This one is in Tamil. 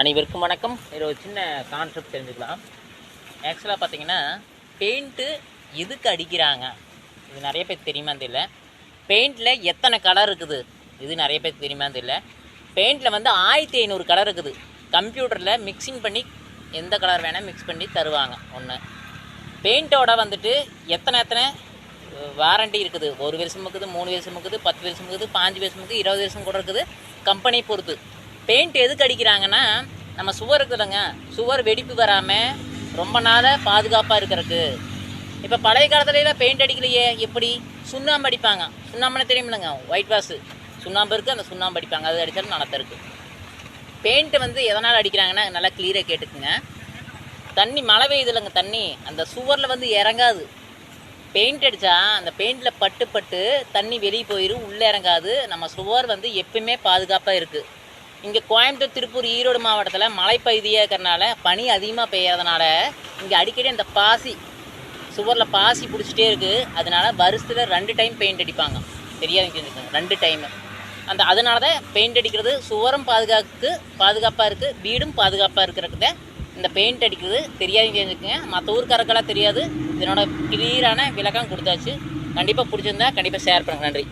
அனைவருக்கும் வணக்கம். இது ஒரு சின்ன கான்செப்ட் தெரிஞ்சுக்கலாம். ஆக்சுவலாக பார்த்தீங்கன்னா பெயிண்ட்டு எதுக்கு அடிக்கிறாங்க? இது நிறைய பேருக்கு தெரியுமான்னு தெரியல பெயிண்டில் எத்தனை கலர் இருக்குது? இது நிறைய பேருக்கு தெரியுமான்னு தெரியல பெயிண்டில் வந்து ஆயிரத்தி ஐநூறு கலர் இருக்குது. கம்ப்யூட்டரில் மிக்சிங் பண்ணி எந்த கலர் வேணால் மிக்ஸ் பண்ணி தருவாங்க. ஒன்று பெயிண்ட்டோட வந்துட்டு எத்தனை எத்தனை வாரண்டி இருக்குது? ஒரு வருஷம் இருக்குது மூணு வருஷம் இருக்குது பத்து வருஷம் இருக்குது பாஞ்சு வருஷம் இருக்குது இருபது வருஷம் கூட இருக்குது. கம்பெனி பொறுத்து. பெயிண்ட் எதுக்கு அடிக்கிறாங்கன்னா நம்ம சுவர் இருக்குதுல்லங்க சுவர் வெடிப்பு வராமல் ரொம்ப நாளாக பாதுகாப்பாக இருக்கிறதுக்கு. இப்போ பழைய காலத்துலலாம் பெயிண்ட் அடிக்கலையே எப்படி? சுண்ணாம்பு அடிப்பாங்க. சுண்ணாம்புன்னு தெரியுமில்லைங்க. ஒயிட் வாஷு சுண்ணாம்பு இருக்குது அந்த சுண்ணாம்பு அடிப்பாங்க. அது அடித்தாலும் நல்லா இருக்குது பெயிண்ட்டு வந்து எதனால் அடிக்கிறாங்கன்னா நல்லா கிளியராக கேட்டுக்குங்க. தண்ணி மழை பெய்யுதுலங்க தண்ணி. அந்த சுவரில் வந்து இறங்காது. பெயிண்ட் அடித்தா அந்த பெயிண்டில் பட்டு பட்டு தண்ணி வெளியே போயிடும் உள்ளே இறங்காது. நம்ம சுவர் வந்து எப்பயுமே பாதுகாப்பாக இருக்குது இங்கே கோயம்புத்தூர் திருப்பூர் ஈரோடு மாவட்டத்தில் மலைப்பகுதியாக இருக்கிறனால பனி அதிகமாக பெய்யறதுனால இங்கே அடிக்கடி அந்த பாசி சுவரில் பாசி பிடிச்சிட்டே இருக்குது அதனால வருஷத்தில் ரெண்டு டைம் பெயிண்ட் அடிப்பாங்க. தெரியாது தெரிஞ்சுக்கோங்க ரெண்டு டைமு. அந்த அதனால தான் பெயிண்ட் அடிக்கிறது சுவரும் பாதுகாக்கு பாதுகாப்பாக இருக்குது வீடும் பாதுகாப்பாக இருக்கிறத இந்த பெயிண்ட் அடிக்கிறது. தெரியாது தெரிஞ்சுக்கோங்க மற்ற ஊருக்காரர்களாக தெரியாது. இதனோட கிளியரான விளக்கம் கொடுத்தாச்சு. கண்டிப்பாக பிடிச்சிருந்தா கண்டிப்பாக ஷேர் பண்ணுங்கள் நன்றி.